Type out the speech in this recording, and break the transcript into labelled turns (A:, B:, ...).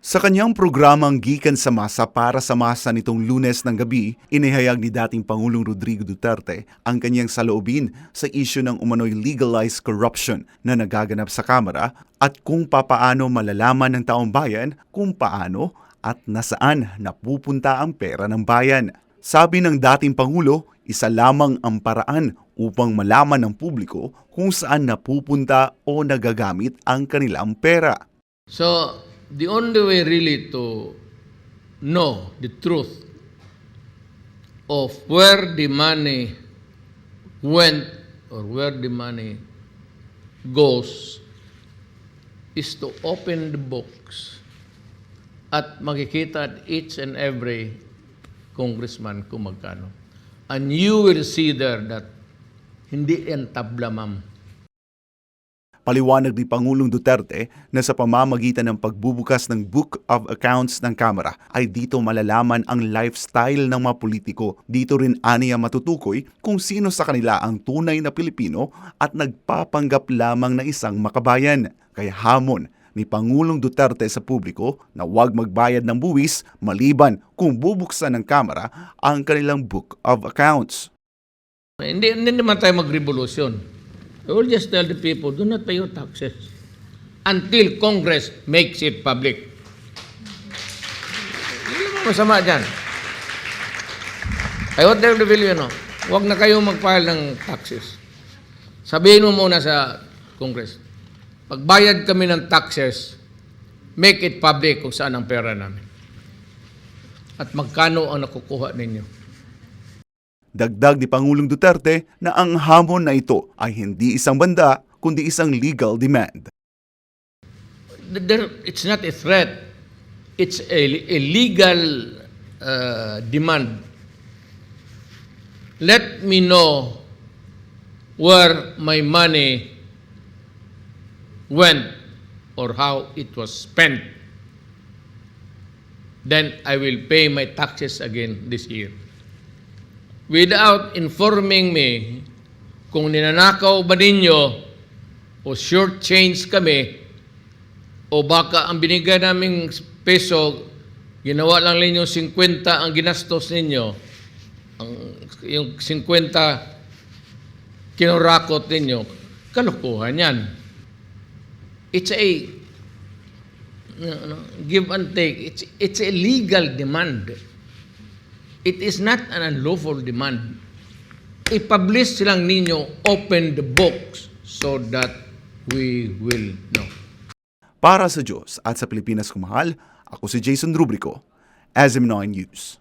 A: Sa kanyang programang Gikan sa Masa para sa masa nitong lunes ng gabi, inihayag ni dating Pangulong Rodrigo Duterte ang kanyang saloobin sa isyu ng umano'y legalized corruption na nagaganap sa Kamara at kung papaano malalaman ng taong bayan kung paano at nasaan napupunta ang pera ng bayan. Sabi ng dating Pangulo, isa lamang ang paraan upang malaman ng publiko kung saan napupunta o nagagamit ang kanilang pera.
B: So, the only way really to know the truth of where the money went or where the money goes is to open the books at makikita at each and every congressman kung magkano. And you will see there that hindi yan tabla, ma'am.
A: Paliwanag ni Pangulong Duterte na sa pamamagitan ng pagbubukas ng Book of Accounts ng Kamara ay dito malalaman ang lifestyle ng mga politiko. Dito rin aniya matutukoy kung sino sa kanila ang tunay na Pilipino at nagpapanggap lamang na isang makabayan. Kaya hamon ni Pangulong Duterte sa publiko na huwag magbayad ng buwis maliban kung bubuksan ng Kamara ang kanilang Book of Accounts.
B: Hindi, hindi naman tayo mag-revolution. I will just tell the people, do not pay your taxes until Congress makes it public. Hindi naman masama dyan. I want tell the Filipino, huwag na kayo mag-file ng taxes. Sabihin mo muna sa Congress, pagbayad kami ng taxes, make it public kung saan ang pera namin. At magkano ang nakukuha ninyo.
A: Dagdag ni Pangulong Duterte na ang hamon na ito ay hindi isang banda kundi isang legal demand.
B: it's not a threat. It's a, a legal uh, demand. Let me know where my money went or how it was spent. Then I will pay my taxes again this year. Without informing me kung ninanakaw ba ninyo o short change kami o baka ang binigay naming peso, ginawa lang ninyo 50 ang ginastos ninyo, ang, yung 50 kinurakot ninyo, kalukuhan yan. It's a give and take. It's, it's a legal demand. It is not an unlawful demand. I-publish lang ninyo, open the books so that we will know.
A: Para sa Diyos at sa Pilipinas kumahal, ako si Jason Rubrico, SM9 News.